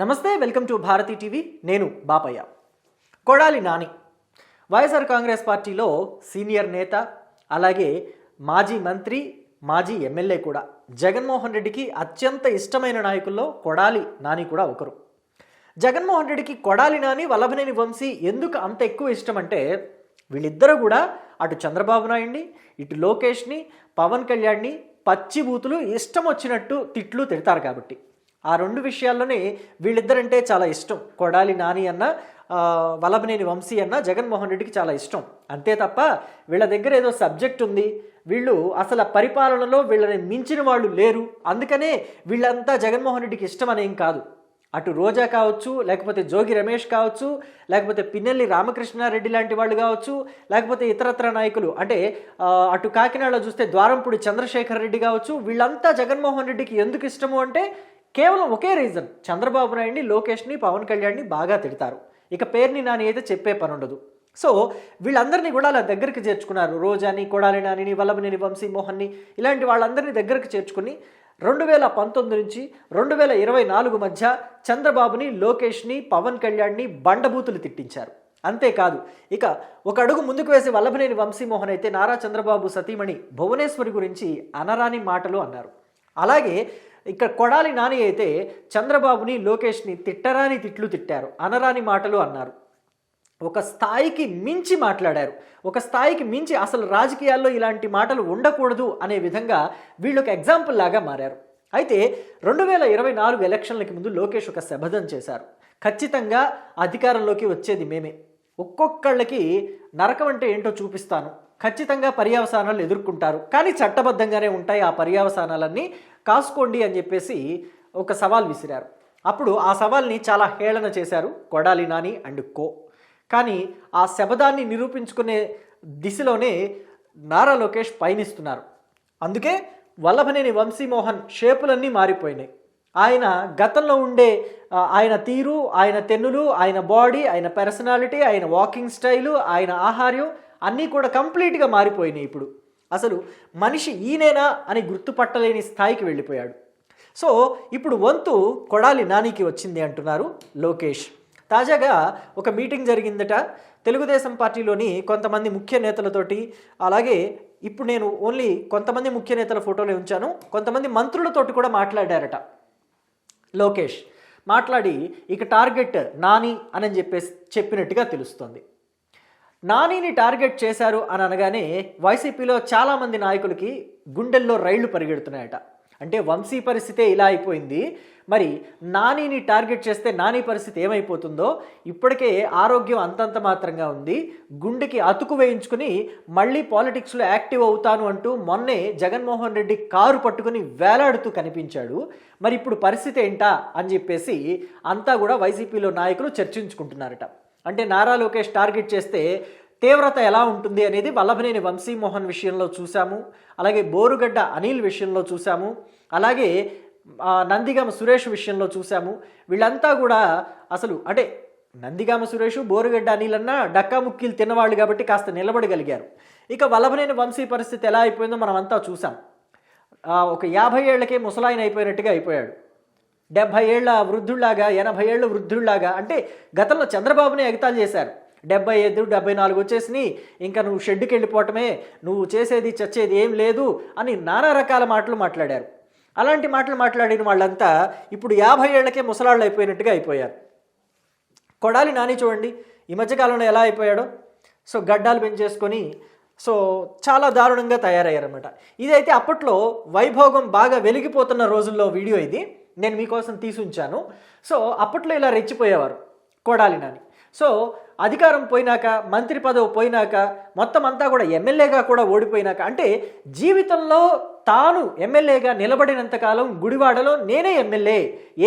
నమస్తే welcome to Bharati TV. నేను బాపయ్య. కొడాలి నాని. వైఎస్ఆర్ కాంగ్రెస్ పార్టీలో సీనియర్ నేత అలాగే మాజీ మంత్రి మాజీ ఎమ్మెల్యే కూడా. జగన్మోహన్ రెడ్డికి అత్యంత ఇష్టమైన నాయకుల్లో కొడాలి నాని కూడా ఒకరు. జగన్మోహన్ రెడ్డికి కొడాలి నాని వల్లభనేని వంశీ ఎందుకు అంత ఎక్కువ ఇష్టం అంటే వీళ్ళిద్దరూ కూడా అటు చంద్రబాబు నాయుడిని ఇటు లోకేష్ని పవన్ కళ్యాణ్ని పచ్చి బూతులు ఇష్టం వచ్చినట్టు తిట్లు తిడతారు కాబట్టి. ఆ రెండు విషయాల్లోనే వీళ్ళిద్దరంటే చాలా ఇష్టం. కొడాలి నాని అన్న వలభనేని వంశీ అన్న జగన్మోహన్ రెడ్డికి చాలా ఇష్టం. అంతే తప్ప వీళ్ళ దగ్గర ఏదో సబ్జెక్ట్ ఉంది. వీళ్ళు అసలు పరిపాలనలో వీళ్ళని మించిన వాళ్ళు లేరు. అందుకనే వీళ్ళంతా జగన్మోహన్ రెడ్డికి ఇష్టం అనేం కాదు. అటు రోజా కావచ్చు లేకపోతే జోగి రమేష్ కావచ్చు లేకపోతే పిన్నెల్లి రామకృష్ణారెడ్డి లాంటి వాళ్ళు కావచ్చు లేకపోతే ఇతరత్ర నాయకులు. అంటే అటు కాకినాడలో చూస్తే ద్వారంపూడి చంద్రశేఖర్ రెడ్డి కావచ్చు. వీళ్ళంతా జగన్మోహన్ రెడ్డికి ఎందుకు ఇష్టము అంటే కేవలం ఒకే రీజన్. చంద్రబాబు నాయుడిని లోకేష్ని పవన్ కళ్యాణ్ని బాగా తిడతారు. ఇక పేరుని నాని అయితే చెప్పే పని ఉండదు సో వీళ్ళందరినీ కూడా అలా దగ్గరికి చేర్చుకున్నారు. రోజాని కొడాలి నానిని వల్లభనేని వంశీ మోహన్ని ఇలాంటి వాళ్ళందరినీ దగ్గరికి చేర్చుకుని రెండు వేల పంతొమ్మిది నుంచి రెండు వేల ఇరవై నాలుగు మధ్య చంద్రబాబుని లోకేష్ని పవన్ కళ్యాణ్ని బండబూతులు తిట్టించారు. అంతేకాదు ఇక ఒక అడుగు ముందుకు వేసి వల్లభనేని వంశీమోహన్ అయితే నారా చంద్రబాబు సతీమణి భువనేశ్వరి గురించి అనరాని మాటలు అన్నారు. అలాగే ఇక్కడ కొడాలి నాని అయితే చంద్రబాబుని లోకేష్ని తిట్టరాని తిట్లు తిట్టారు. అనరాని మాటలు అన్నారు. ఒక స్థాయికి మించి మాట్లాడారు. ఒక స్థాయికి మించి అసలు రాజకీయాల్లో ఇలాంటి మాటలు ఉండకూడదు అనే విధంగా వీళ్ళు ఒక ఎగ్జాంపుల్ లాగా మారారు. అయితే రెండు వేల ఇరవై నాలుగు ఎలక్షన్లకి ముందు లోకేష్ ఒక శబదం చేశారు. ఖచ్చితంగా అధికారంలోకి వచ్చేది మేమే. ఒక్కొక్కళ్ళకి నరకం అంటే ఏంటో చూపిస్తాను. ఖచ్చితంగా పర్యవసానాలు ఎదుర్కొంటారు. కానీ చట్టబద్ధంగానే ఉంటాయి ఆ పర్యవసానాలన్నీ. కాసుకోండి అని చెప్పేసి ఒక సవాల్ విసిరారు. అప్పుడు ఆ సవాల్ని చాలా హేళన చేశారు కొడాలి నాని అండ్ కో. కానీ ఆ శబదాన్ని నిరూపించుకునే దిశలోనే నారా లోకేష్ పయనిస్తున్నారు. అందుకే వల్లభనేని వంశీమోహన్ షేపులన్నీ మారిపోయినాయి. ఆయన గతంలో ఉండే ఆయన తీరు ఆయన తెన్నులు ఆయన బాడీ ఆయన పర్సనాలిటీ ఆయన వాకింగ్ స్టైలు ఆయన ఆహార్యం అన్నీ కూడా కంప్లీట్గా మారిపోయినాయి ఇప్పుడు. అసలు మనిషి ఈయనేనా అని గుర్తుపట్టలేని స్థాయికి వెళ్ళిపోయాడు. సో ఇప్పుడు వంతు కొడాలి నానికి వచ్చింది అంటున్నారు లోకేష్. తాజాగా ఒక మీటింగ్ జరిగిందట. తెలుగుదేశం పార్టీలోని కొంతమంది ముఖ్య నేతలతోటి అలాగే ఇప్పుడు నేను ఓన్లీ కొంతమంది ముఖ్య నేతల ఫోటోలే ఉంచాను కొంతమంది మంత్రులతోటి కూడా మాట్లాడారట లోకేష్. మాట్లాడి ఇక టార్గెట్ నాని అని చెప్పేసి చెప్పినట్టుగా తెలుస్తోంది. నానిని టార్గెట్ చేశారు అని అనగానే వైసీపీలో చాలామంది నాయకులకి గుండెల్లో రైళ్ళు పరిగెడుతున్నాయట. అంటే వంశీ పరిస్థితే ఇలా అయిపోయింది. మరి నానిని టార్గెట్ చేస్తే నాని పరిస్థితి ఏమైపోతుందో ఇప్పటికే ఆరోగ్యం అంతంత మాత్రంగా ఉంది. గుండెకి అతుకు వేయించుకుని మళ్ళీ పాలిటిక్స్లో యాక్టివ్ అవుతాను అంటూ మొన్నే జగన్మోహన్ రెడ్డి కారు పట్టుకుని వేలాడుతూ కనిపించాడు. మరి ఇప్పుడు పరిస్థితి ఏంటా అని చెప్పేసి అంతా కూడా వైసీపీలో నాయకులు చర్చించుకుంటున్నారట. అంటే నారా లోకేష్ టార్గెట్ చేస్తే తీవ్రత ఎలా ఉంటుంది అనేది వల్లభనేని వంశీమోహన్ విషయంలో చూసాము అలాగే బోరుగడ్డ అనిల్ విషయంలో చూసాము అలాగే నందిగామ సురేష్ విషయంలో చూసాము వీళ్ళంతా కూడా అసలు అంటే నందిగామ సురేష్ బోరుగడ్డ అనిలన్నా డక్కా ముక్కీలు తిన్నవాళ్ళు కాబట్టి కాస్త నిలబడగలిగారు. ఇక వల్లభనేని వంశీ పరిస్థితి ఎలా అయిపోయిందో మనం అంతా చూసాం ఒక యాభై ఏళ్ళకే ముసలాయన అయిపోయినట్టుగా అయిపోయాడు. డెబ్భై ఏళ్ళ వృద్ధుల్లాగా ఎనభై ఏళ్ళ వృద్ధుల్లాగా అంటే గతంలో చంద్రబాబునే ఎగతాలు చేశారు. డెబ్బై ఐదు డెబ్బై నాలుగు వచ్చేసినాయి. ఇంకా నువ్వు షెడ్కి వెళ్ళిపోవటమే నువ్వు చేసేది చచ్చేది ఏం లేదు అని నానా రకాల మాటలు మాట్లాడారు. అలాంటి మాటలు మాట్లాడిన వాళ్ళంతా ఇప్పుడు యాభై ఏళ్ళకే ముసలాళ్ళు అయిపోయినట్టుగా అయిపోయారు. కొడాలి నాని చూడండి ఈ మధ్యకాలంలో ఎలా అయిపోయాడో? సో గడ్డాలు పెంచేసుకొని సో చాలా దారుణంగా తయారయ్యారన్నమాట. ఇదైతే అప్పట్లో వైభోగం బాగా వెలిగిపోతున్న రోజుల్లో వీడియో ఇది. నేను మీకోసం తీసుంచాను. సో అప్పట్లో ఇలా రెచ్చిపోయేవారు కొడాలి నాని. సో అధికారం పోయినాక మంత్రి పదవి పోయినాక మొత్తం అంతా కూడా ఎమ్మెల్యేగా కూడా ఓడిపోయినాక అంటే జీవితంలో తాను ఎమ్మెల్యేగా నిలబడినంతకాలం గుడివాడలో నేనే ఎమ్మెల్యే.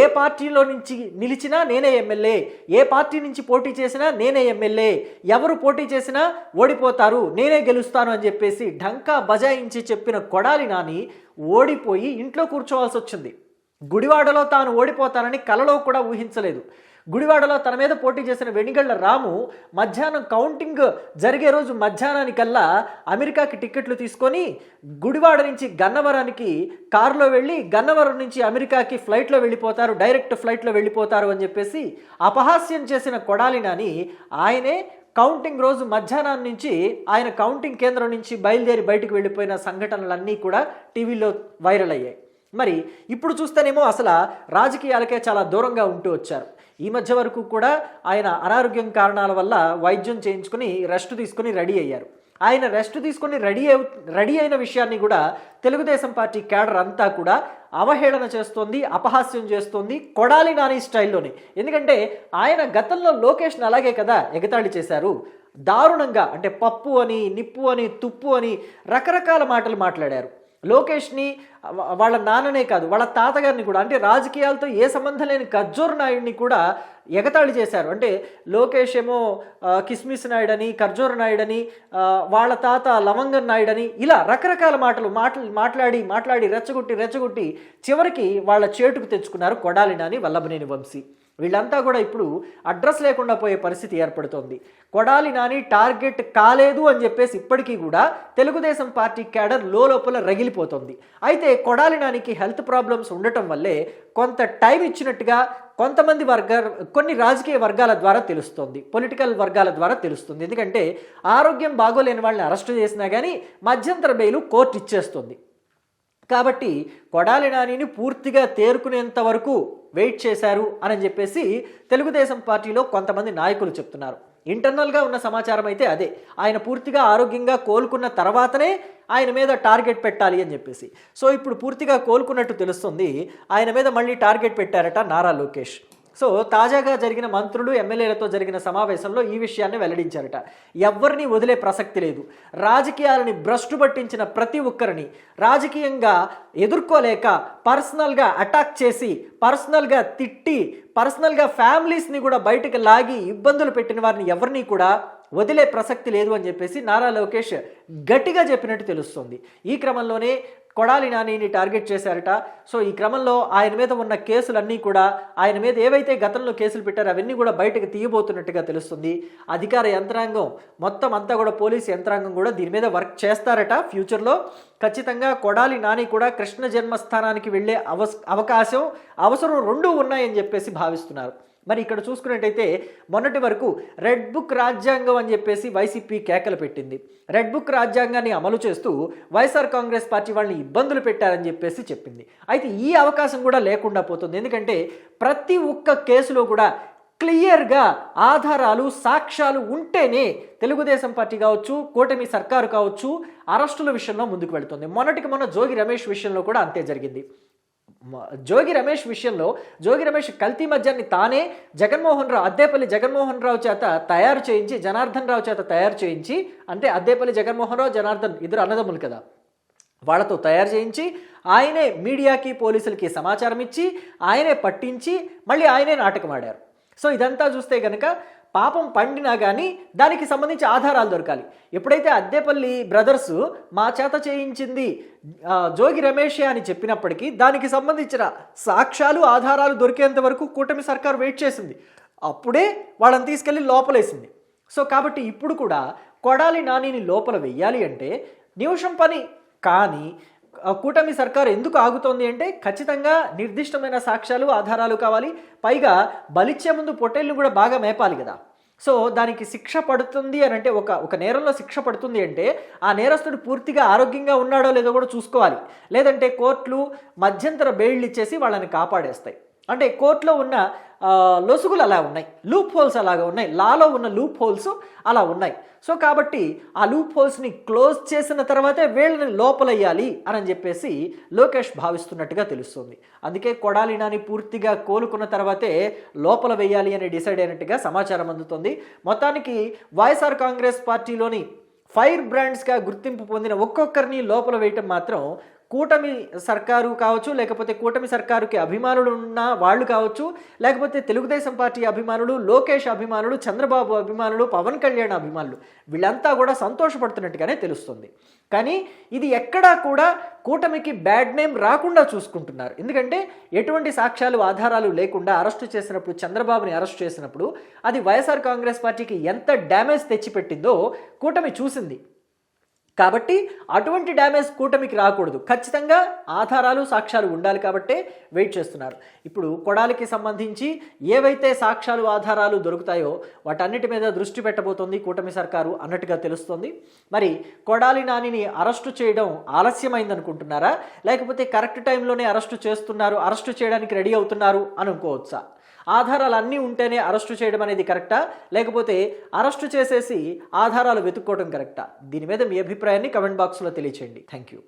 ఏ పార్టీలో నుంచి నిలిచినా నేనే ఎమ్మెల్యే. ఏ పార్టీ నుంచి పోటీ చేసినా నేనే ఎమ్మెల్యే. ఎవరు పోటీ చేసినా ఓడిపోతారు నేనే గెలుస్తాను అని చెప్పేసి ఢంకా బజాయించి చెప్పిన కొడాలి నాని ఓడిపోయి ఇంట్లో కూర్చోవాల్సి వచ్చింది గుడివాడలో తాను ఓడిపోతానని కలలో కూడా ఊహించలేదు. గుడివాడలో తన మీద పోటీ చేసిన వెనిగళ్ళ రాము మధ్యాహ్నం కౌంటింగ్ జరిగే రోజు మధ్యాహ్నానికల్లా అమెరికాకి టిక్కెట్లు తీసుకొని గుడివాడ నుంచి గన్నవరానికి కారులో వెళ్ళి గన్నవరం నుంచి అమెరికాకి ఫ్లైట్లో వెళ్ళిపోతారు డైరెక్ట్ ఫ్లైట్లో వెళ్ళిపోతారు అని చెప్పేసి అపహాస్యం చేసిన కొడాలి నాని ఆయనే కౌంటింగ్ రోజు మధ్యాహ్నం నుంచి ఆయన కౌంటింగ్ కేంద్రం నుంచి బయలుదేరి బయటకు వెళ్ళిపోయిన సంఘటనలన్నీ కూడా టీవీలో వైరల్ అయ్యాయి. మరి ఇప్పుడు చూస్తేనేమో అసలు రాజకీయాలకే చాలా దూరంగా ఉంటూ వచ్చారు. ఈ మధ్య వరకు కూడా ఆయన అనారోగ్యం కారణాల వల్ల వైద్యం చేయించుకుని రెస్ట్ తీసుకుని రెడీ అయ్యారు. ఆయన రెస్ట్ తీసుకుని రెడీ అవు రెడీ అయిన విషయాన్ని కూడా తెలుగుదేశం పార్టీ కేడర్ అంతా కూడా అవహేళన చేస్తోంది అపహాస్యం చేస్తోంది కొడాలి నాని స్టైల్లోనే. ఎందుకంటే ఆయన గతంలో లోకేష్ని అలాగే కదా ఎగతాళి చేశారు. దారుణంగా అంటే పప్పు అని నిప్పు అని తుప్పు అని రకరకాల మాటలు మాట్లాడారు. లోకేష్ని వాళ్ళ నాన్ననే కాదు వాళ్ళ తాతగారిని కూడా అంటే రాజకీయాలతో ఏ సంబంధం లేని ఖర్జూర్ నాయుడిని కూడా ఎగతాళి చేశారు. అంటే లోకేష్ ఏమో కిస్మిస్ కిస్మిస్ నాయుడని ఖర్జూర్ నాయుడని అని వాళ్ళ తాత లవంగం నాయుడని ఇలా రకరకాల మాటలు మాటలు మాట్లాడి మాట్లాడి రెచ్చగొట్టి రెచ్చగొట్టి చివరికి వాళ్ళ చేటుకు తెచ్చుకున్నారు కొడాలి నాని వల్లభనేని వంశీ. వీళ్ళంతా కూడా ఇప్పుడు అడ్రస్ లేకుండా పోయే పరిస్థితి ఏర్పడుతోంది. కొడాలి నాని టార్గెట్ కాలేదు అని చెప్పేసి ఇప్పటికీ కూడా తెలుగుదేశం పార్టీ క్యాడర్ లోపల రగిలిపోతుంది. అయితే కొడాలి నానికి హెల్త్ ప్రాబ్లమ్స్ ఉండటం వల్లే కొంత టైం ఇచ్చినట్టుగా కొంతమంది వర్గ కొన్ని రాజకీయ వర్గాల ద్వారా తెలుస్తుంది. పొలిటికల్ వర్గాల ద్వారా తెలుస్తుంది. ఎందుకంటే ఆరోగ్యం బాగోలేని వాళ్ళని అరెస్ట్ చేసినా కానీ మధ్యంతర బెయిలు కోర్టు ఇచ్చేస్తుంది. కాబట్టి కొడాలి నానిని పూర్తిగా తేరుకునేంత వరకు వెయిట్ చేశారు అని చెప్పేసి తెలుగుదేశం పార్టీలో కొంతమంది నాయకులు చెప్తున్నారు. ఇంటర్నల్గా ఉన్న సమాచారం అయితే అదే. ఆయన పూర్తిగా ఆరోగ్యంగా కోలుకున్న తర్వాతనే ఆయన మీద టార్గెట్ పెట్టాలి అని చెప్పేసి. సో ఇప్పుడు పూర్తిగా కోలుకున్నట్టు తెలుస్తుంది. ఆయన మీద మళ్ళీ టార్గెట్ పెట్టారట నారా లోకేష్. సో తాజాగా జరిగిన మంత్రులు ఎమ్మెల్యేలతో జరిగిన సమావేశంలో ఈ విషయాన్ని వెల్లడించారట. ఎవరిని వదిలే ప్రసక్తి లేదు. రాజకీయాలని భ్రష్టు పట్టించిన ప్రతి ఒక్కరిని రాజకీయంగా ఎదుర్కోలేక పర్సనల్గా అటాక్ చేసి పర్సనల్గా తిట్టి పర్సనల్గా ఫ్యామిలీస్ని కూడా బయటకు లాగి ఇబ్బందులు పెట్టిన వారిని ఎవరిని కూడా వదిలే ప్రసక్తి లేదు అని చెప్పేసి నారా లోకేష్ గట్టిగా చెప్పినట్టు తెలుస్తుంది. ఈ క్రమంలోనే కొడాలి నానిని టార్గెట్ చేశారట. సో ఈ క్రమంలో ఆయన మీద ఉన్న కేసులన్నీ కూడా ఆయన మీద ఏవైతే గతంలో కేసులు పెట్టారో అవన్నీ కూడా బయటకు తీయబోతున్నట్టుగా తెలుస్తుంది. అధికార యంత్రాంగం మొత్తం అంతా కూడా పోలీస్ యంత్రాంగం కూడా దీని మీద వర్క్ చేస్తారట ఫ్యూచర్లో. ఖచ్చితంగా కొడాలి నాని కూడా కృష్ణ జన్మస్థానానికి వెళ్ళే అవ అవకాశం అవసరం రెండూ ఉన్నాయని చెప్పేసి భావిస్తున్నారు. మరి ఇక్కడ చూసుకున్నట్టయితే మొన్నటి వరకు రెడ్ బుక్ రాజ్యాంగం అని చెప్పేసి వైసీపీ కేకలు పెట్టింది. రెడ్ బుక్ రాజ్యాంగాన్ని అమలు చేస్తూ వైఎస్ఆర్ కాంగ్రెస్ పార్టీ వాళ్ళని ఇబ్బందులు పెట్టారని చెప్పేసి చెప్పింది. అయితే ఈ అవకాశం కూడా లేకుండా పోతుంది. ఎందుకంటే ప్రతి ఒక్క కేసులో కూడా క్లియర్గా ఆధారాలు సాక్ష్యాలు ఉంటేనే తెలుగుదేశం పార్టీ కావచ్చు కూటమి సర్కారు కావచ్చు అరెస్టుల విషయంలో ముందుకు వెళుతుంది. మొన్నటికి మొన్న జోగి రమేష్ విషయంలో కూడా అంతే జరిగింది. జోగి రమేష్ విషయంలో జోగి రమేష్ కల్తీ మద్యాన్ని తానే జగన్మోహన్ రావు అద్దేపల్లి జగన్మోహన్ రావు చేత తయారు చేయించి జనార్దన్ రావు చేత తయారు చేయించి అంటే అద్దేపల్లి జగన్మోహన్ రావు జనార్దన్ ఇద్దరు అన్నదమ్ములు కదా. వాళ్ళతో తయారు చేయించి ఆయనే మీడియాకి పోలీసులకి సమాచారం ఇచ్చి ఆయనే పట్టించి మళ్ళీ ఆయనే నాటకం ఆడారు. సో ఇదంతా చూస్తే కనుక పాపం పండినా కానీ దానికి సంబంధించి ఆధారాలు దొరకాలి. ఎప్పుడైతే అద్దేపల్లి బ్రదర్స్ మా చేత చేయించింది జోగి రమేషే అని చెప్పినప్పటికీ దానికి సంబంధించిన సాక్ష్యాలు ఆధారాలు దొరికేంత వరకు కూటమి సర్కార్ వెయిట్ చేసింది. అప్పుడే వాళ్ళని తీసుకెళ్ళి లోపలేసింది. సో కాబట్టి ఇప్పుడు కూడా కొడాలి నానిని లోపల వెయ్యాలి అంటే నిమిషం పని. కానీ కూటమి సర్కార్ ఎందుకు ఆగుతోంది అంటే ఖచ్చితంగా నిర్దిష్టమైన సాక్ష్యాలు ఆధారాలు కావాలి. పైగా బలిచ్చే ముందు పొట్టేళ్ళు కూడా బాగా మేపాలి కదా. సో దానికి శిక్ష పడుతుంది అని అంటే ఒక ఒక నేరంలో శిక్ష పడుతుంది అంటే ఆ నేరస్తుడు పూర్తిగా ఆరోగ్యంగా ఉన్నాడో లేదో కూడా చూసుకోవాలి. లేదంటే కోర్టులు మధ్యంతర బెయిళ్ళు ఇచ్చేసి వాళ్ళని కాపాడేస్తాయి. అంటే కోర్టులో ఉన్న లొసుగులు అలా ఉన్నాయి. లూప్ హోల్స్ అలాగా ఉన్నాయి. లాలో ఉన్న లూప్ హోల్స్ అలా ఉన్నాయి. సో కాబట్టి ఆ లూప్ హోల్స్ని క్లోజ్ చేసిన తర్వాతే వీళ్ళని లోపలయ్యాలి అని చెప్పేసి లోకేష్ భావిస్తున్నట్టుగా తెలుస్తుంది. అందుకే కొడాలి నాని పూర్తిగా కోలుకున్న తర్వాతే లోపల వేయాలి అని డిసైడ్ అయినట్టుగా సమాచారం అందుతుంది. మొత్తానికి వైఎస్ఆర్ కాంగ్రెస్ పార్టీలోని ఫైర్ బ్రాండ్స్గా గుర్తింపు పొందిన ఒక్కొక్కరిని లోపల వేయటం మాత్రం కూటమి సర్కారు కావచ్చు లేకపోతే కూటమి సర్కారుకి అభిమానులు ఉన్న వాళ్ళు కావచ్చు లేకపోతే తెలుగుదేశం పార్టీ అభిమానులు లోకేష్ అభిమానులు చంద్రబాబు అభిమానులు పవన్ కళ్యాణ్ అభిమానులు వీళ్ళంతా కూడా సంతోషపడుతున్నట్టుగానే తెలుస్తుంది. కానీ ఇది ఎక్కడా కూడా కూటమికి బ్యాడ్ నేమ్ రాకుండా చూసుకుంటున్నారు. ఎందుకంటే ఎటువంటి సాక్ష్యాలు ఆధారాలు లేకుండా అరెస్టు చేసినప్పుడు చంద్రబాబుని అరెస్ట్ చేసినప్పుడు అది వైఎస్ఆర్ కాంగ్రెస్ పార్టీకి ఎంత డ్యామేజ్ తెచ్చిపెట్టిందో కూటమి చూసింది. కాబట్టి అటువంటి డ్యామేజ్ కూటమికి రాకూడదు. ఖచ్చితంగా ఆధారాలు సాక్ష్యాలు ఉండాలి కాబట్టే వెయిట్ చేస్తున్నారు. ఇప్పుడు కొడాలికి సంబంధించి ఏవైతే సాక్ష్యాలు ఆధారాలు దొరుకుతాయో వాటన్నిటి మీద దృష్టి పెట్టబోతోంది కూటమి సర్కారు అన్నట్టుగా తెలుస్తోంది. మరి కొడాలి నానిని అరెస్టు చేయడం ఆలస్యమైందనుకుంటున్నారా? లేకపోతే కరెక్ట్ టైంలోనే అరెస్టు చేస్తున్నారు అరెస్టు చేయడానికి రెడీ అవుతున్నారు అని అనుకోవచ్చా? ఆధారాలు అన్నీ ఉంటేనే అరెస్టు చేయడం అనేది కరెక్టా? లేకపోతే అరెస్టు చేసేసి ఆధారాలు వెతుక్కోవడం కరెక్టా? దీని మీద మీ అభిప్రాయాన్ని కమెంట్ బాక్స్లో తెలియచేయండి. Thank you